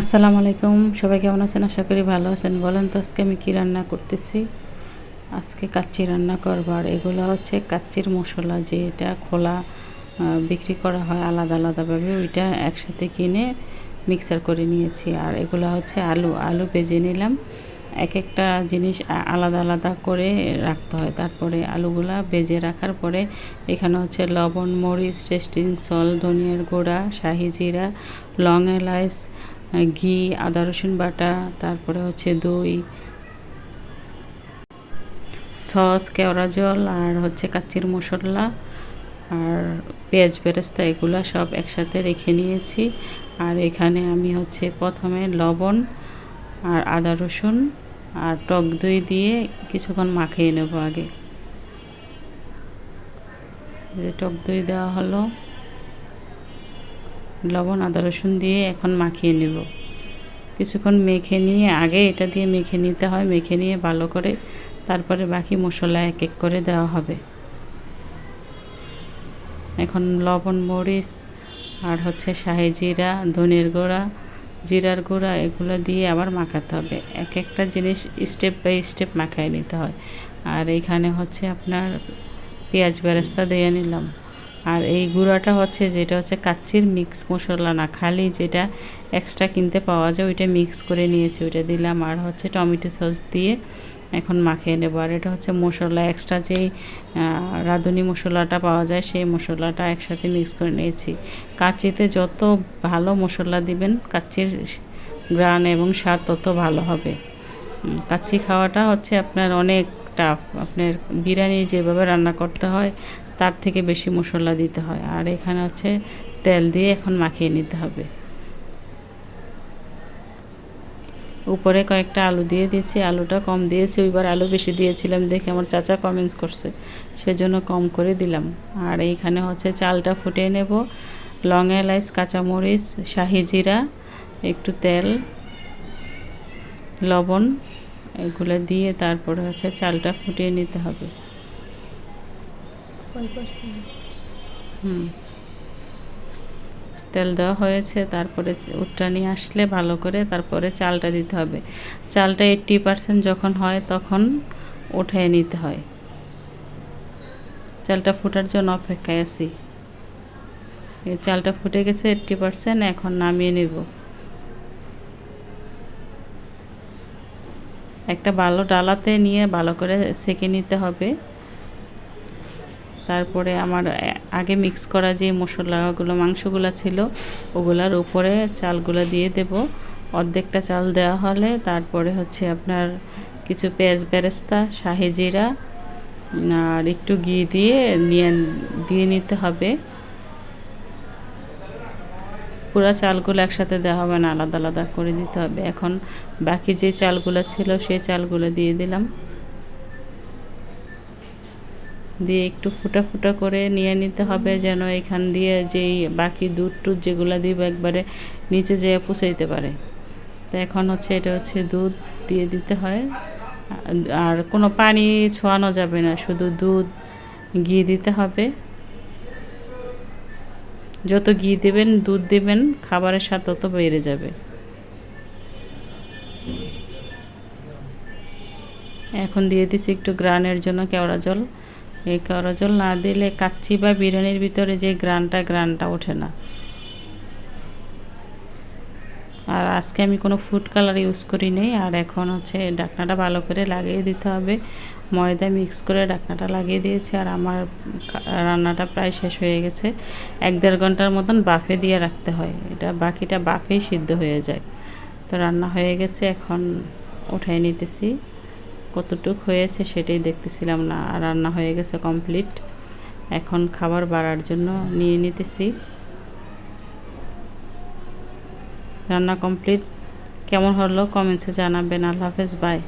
আসসালামু আলাইকুম। সবাই কেমন আছেন? আশা করি ভালো আছেন। বলেন তো, আজকে আমি কী রান্না করতেছি? আজকে কাচ্চি রান্না করবার এগুলো হচ্ছে কাচ্চির মশলা, যেটা খোলা বিক্রি করা হয় আলাদা আলাদাভাবে, ওইটা একসাথে কিনে মিক্সার করে নিয়েছি। আর এগুলো হচ্ছে আলু। আলু ভেজে নিলাম। এক একটা জিনিস আলাদা আলাদা করে রাখতে হয়। তারপরে আলুগুলা ভেজে রাখার পরে এখানে হচ্ছে লবণ, মরিচ, টেস্টিং সল, ধনিয়ার গুঁড়া, শাহি জিরা, লং এলাইচ ঘি, আদা, রসুন বাটা, তারপরে হচ্ছে দই, সস, কেওড়া জল, আর হচ্ছে কাচ্চির মশলা, আর পেঁয়াজ বেরেস্তা, এগুলো সব একসাথে রেখে নিয়েছি। আর এখানে আমি হচ্ছে প্রথমে লবণ আর আদা, রসুন আর টক দই দিয়ে কিছুক্ষণ মাখিয়ে নেব আগে। টক দই দেওয়া হলো। লবণ, আদা, রসুন দিয়ে এখন মাখিয়ে নেব। কিছুক্ষণ মেখে নিয়ে, আগে এটা দিয়ে মেখে নিতে হয়, মেখে নিয়ে ভালো করে। তারপরে বাকি মশলা এক এক করে দেওয়া হবে। এখন লবণ, মরিচ আর হচ্ছে শাহি জিরা, ধনের গুঁড়া, জিরার গুঁড়া এগুলো দিয়ে আবার মাখাতে হবে। এক একটা জিনিস স্টেপ বাই স্টেপ মাখায় নিতে হয়। আর এইখানে হচ্ছে আপনার পেঁয়াজ বেরেস্তা দিয়ে নিলাম। আর এই গুঁড়াটা হচ্ছে যেটা হচ্ছে কাচ্চির মিক্স মশলা না, খালি যেটা এক্সট্রা কিনতে পাওয়া যায় ওইটা মিক্স করে নিয়েছি, ওইটা দিলাম আর হচ্ছে টমেটো সস দিয়ে এখন মাখিয়ে নেব। আর এটা হচ্ছে মশলা এক্সট্রা যেই রাঁধুনি মশলাটা পাওয়া যায় সেই মশলাটা একসাথে মিক্স করে নিয়েছি। কাচ্চিতে যত ভালো মশলা দিবেন, কাচ্চির গ্রান এবং স্বাদ তত ভালো হবে। কাচ্চি খাওয়াটা হচ্ছে আপনার অনেক টাফ আপনার বিরিয়ানি যেভাবে রান্না করতে হয়, তার থেকে বেশি মশলা দিতে হয়। আর এখানে হচ্ছে তেল দিয়ে এখন মাখিয়ে নিতে হবে। উপরে কয়েকটা আলু দিয়ে দিয়েছি, আলুটা কম দিয়েছি, ওইবার আলু বেশি দিয়েছিলাম দেখে আমার চাচা কমেন্টস করছে, সেজন্য কম করে দিলাম। আর এইখানে হচ্ছে চালটা ফুটিয়ে নেব, লং এলাইচ, কাঁচামরিচ, শাহি জিরা, একটু তেল, লবণ এগুলো দিয়ে তারপরে হচ্ছে চালটা ফুটিয়ে নিতে হবে। হুম। তেল দেওয়া হয়েছে তারপরে উটটা নিয়ে আসলে ভালো করে তারপরে চালটা দিতে হবে। চালটা এইট্টি পার্সেন্ট যখন হয় তখন উঠিয়ে নিতে হয়। চালটা ফোটার জন্য অপেক্ষায় আছি। এই চালটা ফুটে গেছে এইট্টি পার্সেন্ট এখন নামিয়ে নেব। একটা ভালো ডালাতে নিয়ে ভালো করে সেকে নিতে হবে। তারপরে আমার আগে মিক্স করা যে মশলাগুলো, মাংসগুলো ছিল, ওগুলার উপরে চালগুলো দিয়ে দেব। অর্ধেকটা চাল দেওয়া হলে তারপরে হচ্ছে আপনার কিছু পেঁয়াজ বেরেস্তা, শাহি জিরা আর একটু ঘি দিয়ে নিয়ে, দিয়ে নিতে হবে। পুরো চালগুলো একসাথে দেওয়া হবে না, আলাদা আলাদা করে দিতে হবে। এখন বাকি যে চালগুলো ছিল সেই চালগুলো দিয়ে দিলাম। দিয়ে একটু ফুটা ফুটা করে নিয়ে নিতে হবে যেন এখান দিয়ে যেই বাকি দুধ টুধ যেগুলো দিব একবারে নিচে যেয়ে পুষাইতে পারে। তো এখন হচ্ছে এটা হচ্ছে দুধ দিয়ে দিতে হয়। আর কোনো পানি ছোঁয়ানো যাবে না, শুধু দুধ ঘি দিতে হবে। যত ঘি দেবেন, দুধ দেবেন, খাবারের স্বাদ তত বেড়ে যাবে। এখন দিয়ে দিচ্ছি একটু গ্রানের জন্য কেওড়া জল। এই কেওড়া জল না দিলে কাচ্চি বা বিরিয়ানির ভিতরে যে গ্রানটা গ্রানটা ওঠে না। আর আজকে আমি কোনো ফুড কালার ইউজ করি নেই আর এখন হচ্ছে ডাকনাটা ভালো করে লাগিয়ে দিতে হবে। ময়দা মিক্স করে ডাকনাটা লাগিয়ে দিয়েছি আর আমার রান্নাটা প্রায় শেষ হয়ে গেছে। এক দেড় ঘণ্টার মতন বাফে দিয়ে রাখতে হয়। এটা বাকিটা বাফেই সিদ্ধ হয়ে যায়। তো রান্না হয়ে গেছে, এখন উঠাই নিতেছি। কতটুক হয়েছে সেটাই দেখতেছিলাম না, আর রান্না হয়ে গেছে কমপ্লিট এখন খাবার বাড়ার জন্য নিয়ে নিতেছি। রান্না কমপ্লিট কেমন হলো কমেন্টসে জানাবেন। আল্লাহ হাফেজ বাই